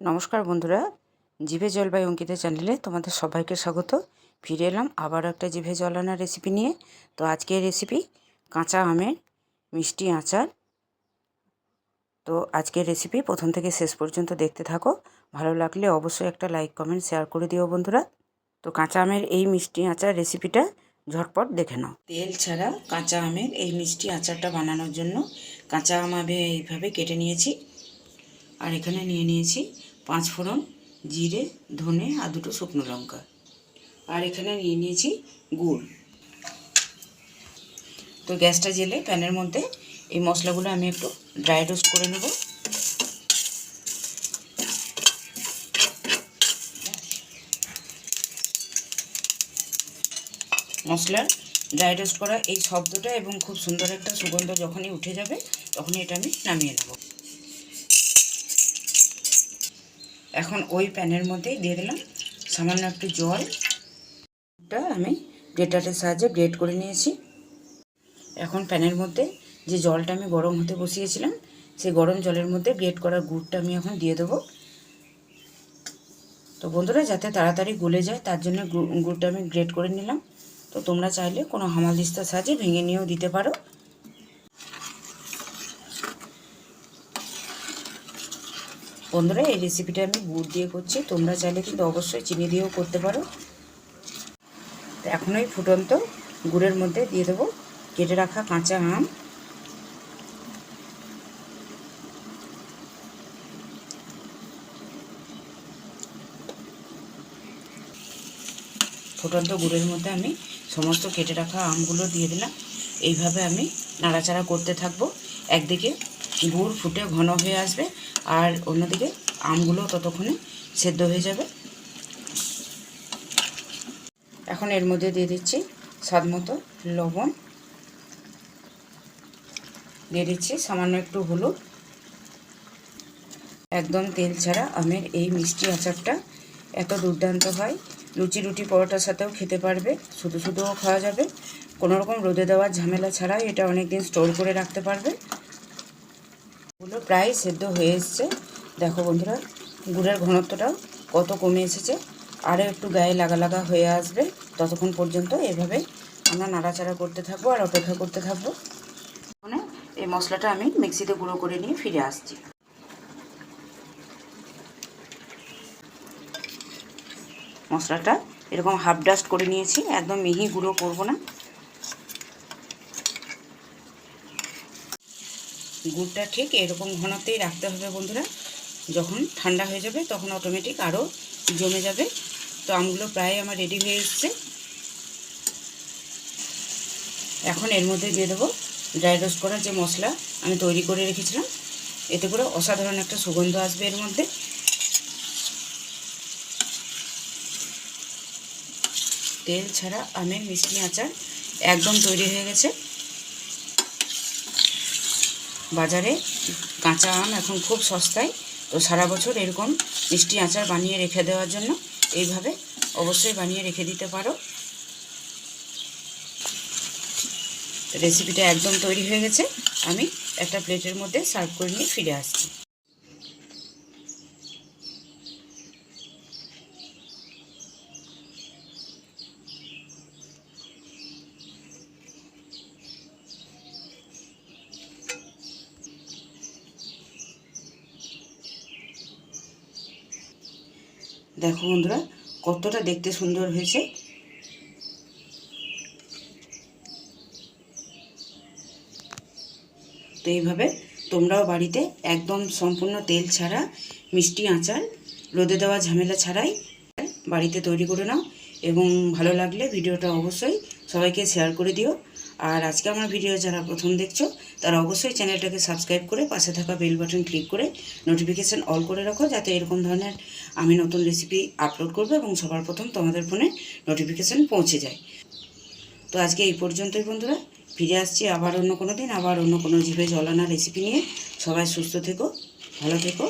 নমস্কার বন্ধুরা, জিভে জল বাই অঙ্কিতা চ্যানেলে তোমাদের সবাইকে স্বাগত। ফিরে এলাম আবার একটা জিভে জল আনার রেসিপি নিয়ে। তো আজকের রেসিপি কাঁচা আমের মিষ্টি আচার। তো আজকের রেসিপি প্রথম থেকে শেষ পর্যন্ত দেখতে থাকো। ভালো লাগলে অবশ্যই একটা লাইক কমেন্ট শেয়ার করে দিও বন্ধুরা। তো কাঁচা আমের এই মিষ্টি আচার রেসিপিটা ঝটপট দেখে নাও। তেল ছাড়া কাঁচা আমের এই মিষ্টি আচারটা বানানোর জন্য কাঁচা আম আমি এইভাবে কেটে নিয়েছি। আর এখানে নিয়ে নিয়েছি পাঁচ ফোড়ন, জিরে, ধনে আর দুটো শুকনো লঙ্কা। আর এখানে নিয়ে নিয়েছি গুড়। তো গ্যাসটা জেলে প্যানের মধ্যে এই মশলাগুলো আমি একটু ড্রাই রোস্ট করে নেব। মশলার ড্রাই রোস্ট করা এই শব্দটা এবং খুব সুন্দর একটা সুগন্ধ যখনই উঠে যাবে, তখনই এটা আমি নামিয়ে নেব। এখন ওই প্যানের মধ্যেই দিয়ে দিলাম সামান্য একটু জলটা আমি গ্রেটারের সাহায্যে গ্রেট করে নিয়েছি। এখন প্যানের মধ্যে যে জলটা আমি গরম হতে বসিয়েছিলাম, সেই গরম জলের মধ্যে গ্রেট করা গুড়টা আমি এখন দিয়ে দেবো। তো বন্ধুরা, যাতে তাড়াতাড়ি গলে যায়, তার জন্য গুড়টা আমি গ্রেট করে নিলাম। তো তোমরা চাইলে কোনো হামাল দিস্তার সাহায্যে ভেঙে নিয়েও দিতে পারো। বন্ধুরা, এই রেসিপিটা আমি গুড় দিয়ে করছি। তোমরা চাইলে কিন্তু অবশ্যই চিনি দিয়েও করতে পারো। তো এখন ওই ফুটন্ত গুড়ের মধ্যে দিয়ে দেবো কেটে রাখা কাঁচা আম। ফুটন্ত গুড়ের মধ্যে আমি সমস্ত কেটে রাখা আমগুলো দিয়ে দিলাম। এইভাবে আমি নাড়াচাড়া করতে থাকব। একদিকে গুড় ফুটে ঘন হয়ে আসবে আর অন্যদিকে আমগুলো ততক্ষণে সেদ্ধ হয়ে যাবে। এখন এর মধ্যে দিয়ে দিচ্ছি স্বাদ মতো লবণ। দিয়ে দিচ্ছি সামান্য একটু হলুদ। একদম তেল ছাড়া আমের এই মিষ্টি আচারটা এত দুর্দান্ত হয়। লুচি রুটি পরোটার সাথেও খেতে পারবে, শুধু শুধুও খাওয়া যাবে। কোনো রকম রোদে দেওয়ার ঝামেলা ছাড়াই এটা অনেক দিন স্টোর করে রাখতে পারবে। গুলো প্রায় সেদ্ধ হয়ে এসছে। দেখো বন্ধুরা, গুড়ের ঘনত্বটাও কত কমে এসেছে, আরও একটু গায়ে লাগা লাগা হয়ে আসবে। ততক্ষণ পর্যন্ত এভাবে আমরা নাড়াচাড়া করতে থাকব আর অপেক্ষা করতে থাকব। মানে এই মশলাটা আমি মিক্সিতে গুঁড়ো করে নিয়ে ফিরে আসছি। মশলাটা এরকম হাফ ডাস্ট করে নিয়েছি, একদম মিহি গুঁড়ো করব না। গুড়টা ঠিক এরকম ঘনতেই রাখতে হবে বন্ধুরা। যখন ঠান্ডা হয়ে যাবে তখন অটোমেটিক আরও জমে যাবে। তো আমগুলো প্রায় আমার রেডি হয়ে এসছে। এখন এর মধ্যে দিয়ে দেবো ড্রাই রোস্ট করার যে মশলা আমি তৈরি করে রেখেছিলাম। এতে করে অসাধারণ একটা সুগন্ধ আসবে এর মধ্যে। তেল ছাড়া আমের মিষ্টি আচার একদম তৈরি হয়ে গেছে। বাজারে। কাঁচা আম এখন খুব সস্তায়। তো সারা বছর এরকম মিষ্টি আচার বানিয়ে রেখে দেওয়ার জন্য এইভাবে অবশ্যই বানিয়ে রেখে দিতে পারো। রেসিপিটা একদম তৈরি হয়ে গেছে। আমি একটা প্লেটের মধ্যে সার্ভ করে নিয়ে ফিরে আসছি। দেখো বন্ধুরা, কতটা দেখতে সুন্দর হয়েছে। তো এইভাবে তোমরাও বাড়িতে একদম সম্পূর্ণ তেল ছাড়া, মিষ্টি আচার, রোদে দেওয়া ঝামেলা ছাড়াই বাড়িতে তৈরি করে নাও। এবং ভালো লাগলে ভিডিওটা অবশ্যই সবাইকে শেয়ার করে দিও। আর আজকে আমার ভিডিও যারা প্রথম দেখছ, তারা অবশ্যই চ্যানেলটাকে সাবস্ক্রাইব করে পাশে থাকা বেল বাটন ক্লিক করে নোটিফিকেশান অল করে রাখো, যাতে এরকম ধরনের আমি নতুন রেসিপি আপলোড করব এবং সবার প্রথম তোমাদের ফোনে নোটিফিকেশান পৌঁছে যায়। তো আজকে এই পর্যন্তই বন্ধুরা। ফিরে আসছি আবার অন্য কোনো দিন, আবার অন্য কোনো জিভে জলানা রেসিপি নিয়ে। সবাই সুস্থ থেকো, ভালো থেকো।